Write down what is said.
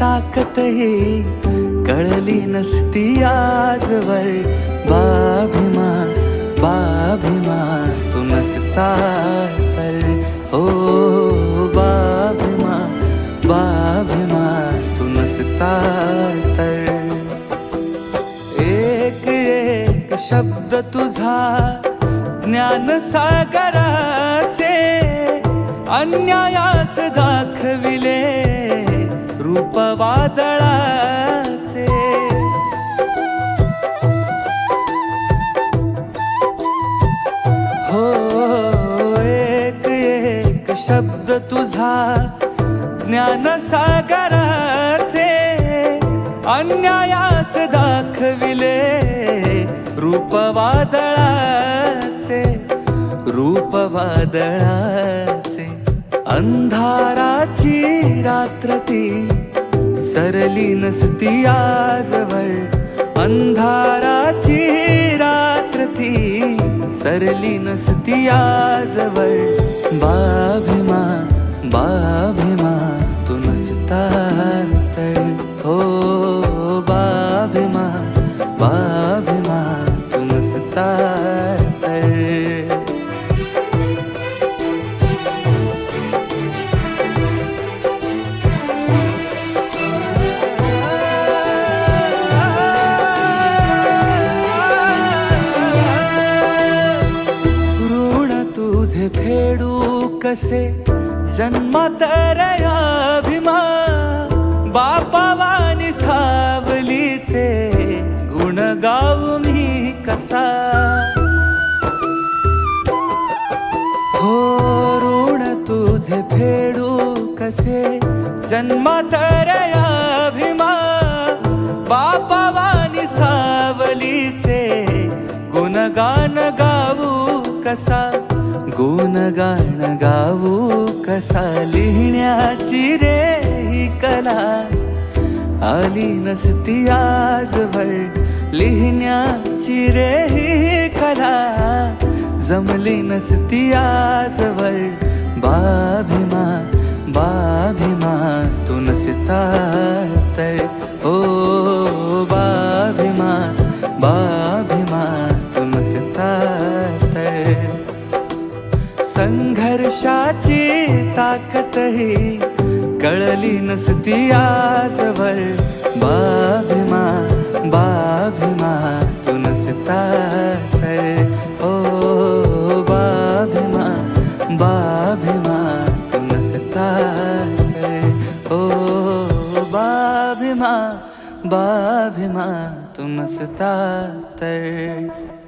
ताकतही ताकदही कळली नसती आजवर. बाभिमा बाभिमा तू नसता तर. हो बाभिमा बाभिमा तू नसता तर. एक एक शब्द तुझा ज्ञान सागराचे अन्यायास दाखविले. रूप वादळाचे हो एक एक शब्द तुझा ज्ञान सागराचे अन्यायास दाखविले. रूप वादळाचे रूप वादळाचे अंधाराची रात्र ती सरली नसती आजवर. अंधाराची रात्र ती सरली नसती आजवर. बाभिमा बाभ फेडू कसे? जन्मात भीमा बापावानी सावलीचे गुण गाऊ मी कसा? हो ऋण तुझे फेडू कसे? जन्मात भीमा बापावानी सावलीचे गुणगान गाऊ कसा? गुणगान गाऊ? कसा लिहिण्याची रे ही कला? आली नसती आजवर लिहिण्याची रे ही कला. जमली नसती आजवर बाभिमा बाभिमा तू नसता ताकदही कळली नसती आजवर. बाभिमा बाभिमा तू नसता तर हो, ओ बाभिमा बाभिमा तू नसता तर हो, ओ बाभिमा बाभिमा तू नसता तर